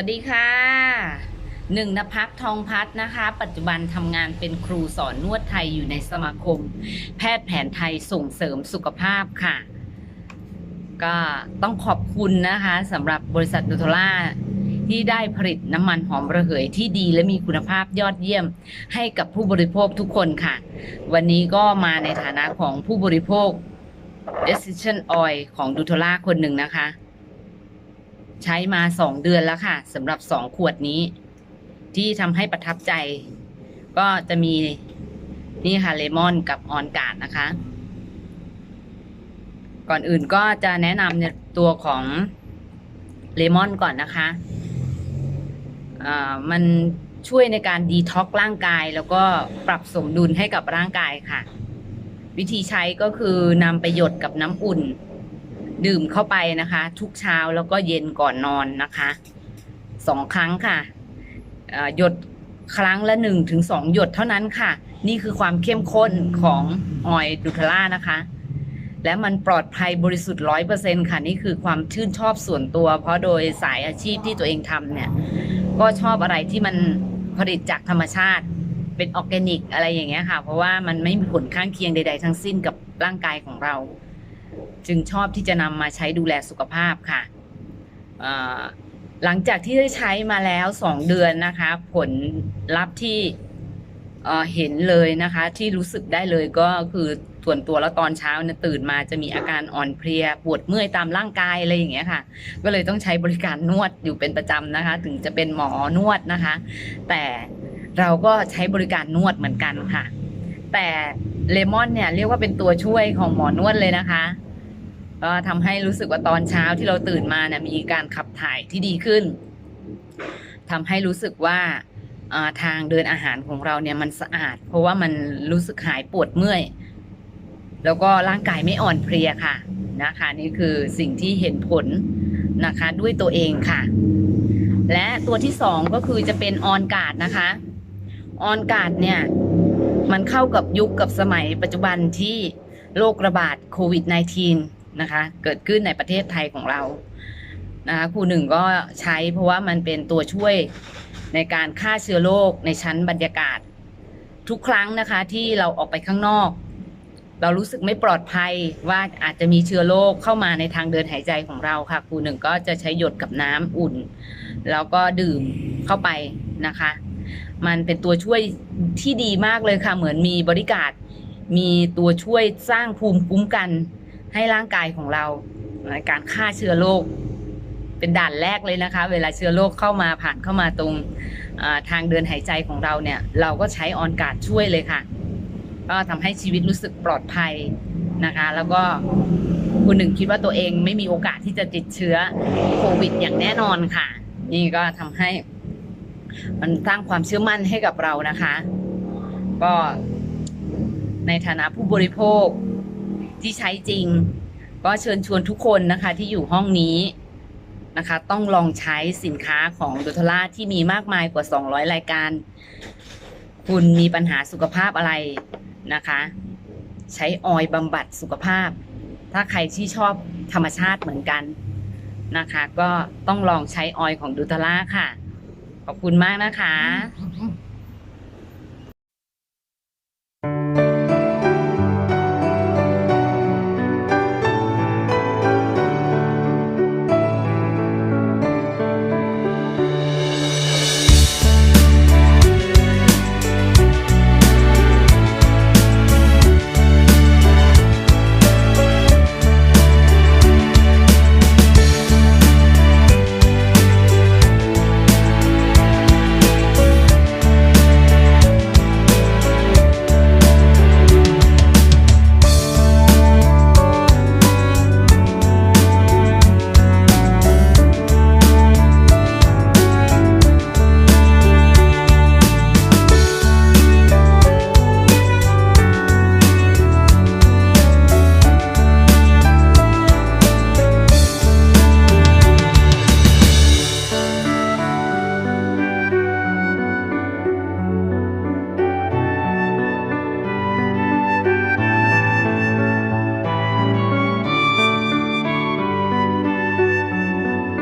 วัสดีค่ะหนึ่งนภัสทองพัฒน์นะคะ ปัจจุบันทำงานเป็นครูสอนนวดไทยอยู่ในสมาคม แพทย์แผนไทยส่งเสริมสุขภาพค่ะ ก็ต้องขอบคุณนะคะสำหรับบริษัทดูโทล่าที่ได้ผลิตน้ำมันหอมระเหยที่ดีและมีคุณภาพยอดเยี่ยมให้กับผู้บริโภคทุกคนค่ะ วันนี้ก็มาในฐานะของผู้บริโภค Decision Oil ของดูโทล่าคนหนึ่งนะคะ ใช้มาสองเดือนแล้วค่ะสำหรับสองขวดนี้ ที่ทำให้ประทับใจ ก็จะมีนี่ค่ะเลมอนกับออนการ์ดนะคะ ก่อนอื่นก็จะแนะนำในตัวของเลมอนก่อนนะคะอ่ามันช่วยในการดีท็อกร่างกาย แล้วก็ปรับสมดุลให้กับร่างกายค่ะ วิธีใช้ก็คือนำไปหยดกับน้ำอุ่น ดื่มเข้าไปนะคะ ทุกเช้าแล้วก็เย็นก่อนนอนนะคะสองครั้งค่ะหยดครั้งละหนึ่งถึงสองหยดเท่านั้นค่ะ นี่คือความเข้มข้นของออยดูทล่านะคะ และมันปลอดภัยบริสุทธิ์ร้อยเปอร์เซ็นค่ะ นี่คือความชื่นชอบส่วนตัว เพราะโดยสายอาชีพที่ตัวเองทำเนี่ย ก็ชอบอะไรที่มันผลิตจากธรรมชาติ เป็นออร์แกนิกอะไรอย่างเงี้ยค่ะ เพราะว่ามันไม่มีผลข้างเคียงใด ๆ ทั้งสิ้นกับร่างกายของเรา จึงชอบที่จะนำมาใช้ดูแลสุขภาพค่ะ หลังจากที่ได้ใช้มาแล้วสองเดือนนะคะ ผลลัพธ์ที่เอ่อเห็นเลยนะคะ ที่รู้สึกได้เลยก็คือส่วนตัวแล้วตอนเช้าเนี่ยตื่นมาจะมีอาการอ่อนเพลียปวดเมื่อยตามร่างกายอะไรอย่างเงี้ยค่ะ ก็เลยต้องใช้บริการนวดอยู่เป็นประจำนะคะ ถึงจะเป็นหมอนวดนะคะ แต่เราก็ใช้บริการนวดเหมือนกันค่ะ แต่เลมอนเนี่ยเรียกว่าเป็นตัวช่วยของหมอนวดเลยนะคะ ก็ทำให้รู้สึกว่าตอนเช้าที่เราตื่นมาเนี่ยมีการขับถ่ายที่ดีขึ้นทำให้รู้สึกว่าทางเดินอาหารของเราเนี่ยมันสะอาด เพราะว่ามันรู้สึกหายปวดเมื่อย แล้วก็ร่างกายไม่อ่อนเพลียค่ะนะคะ นี่คือสิ่งที่เห็นผลนะคะด้วยตัวเองค่ะ และตัวที่สองก็คือจะเป็นออนการ์ดนะคะออนการ์ดเนี่ยมันเข้ากับยุคกับสมัยปัจจุบันที่โรคระบาดโควิด -19 นะคะ เกิดขึ้นในประเทศไทยของเรานะคะครูหนึ่งก็ใช้เพราะว่ามันเป็นตัวช่วยในการฆ่าเชื้อโรคในชั้นบรรยากาศ ทุกครั้งนะคะที่เราออกไปข้างนอก เรารู้สึกไม่ปลอดภัยว่าอาจจะมีเชื้อโรคเข้ามาในทางเดินหายใจของเราค่ะครูหนึ่งก็จะใช้หยดกับน้ำอุ่น แล้วก็ดื่มเข้าไปนะคะ มันเป็นตัวช่วยที่ดีมากเลยค่ะ เหมือนมีบริการมีตัวช่วยสร้างภูมิคุ้มกัน ให้ร่างกายของเราในการฆ่าเชื้อโรคเป็นด่านแรกเลยนะคะ เวลาเชื้อโรคเข้ามาผ่านเข้ามาตรงทางเดินหายใจของเราเนี่ย เราก็ใช้ออนการ์ดช่วยเลยค่ะ ก็ทำให้ชีวิตรู้สึกปลอดภัยนะคะ แล้วก็คุณหนึ่งคิดว่าตัวเองไม่มีโอกาสที่จะติดเชื้อโควิดอย่างแน่นอนค่ะ นี่ก็ทำให้มันสร้างความเชื่อมั่นให้กับเรานะคะ ก็ในฐานะผู้บริโภค ที่ใช้จริง ก็เชิญชวนทุกคนนะคะที่อยู่ห้องนี้นะคะ ต้องลองใช้สินค้าของดูทล่าที่มีมากมายกว่า 200 รายการ คุณมีปัญหาสุขภาพอะไรนะคะ ใช้ออยล์บำบัดสุขภาพ ถ้าใครที่ชอบธรรมชาติเหมือนกันนะคะ ก็ต้องลองใช้ออยล์ของดูทล่าค่ะ ขอบคุณมากนะคะ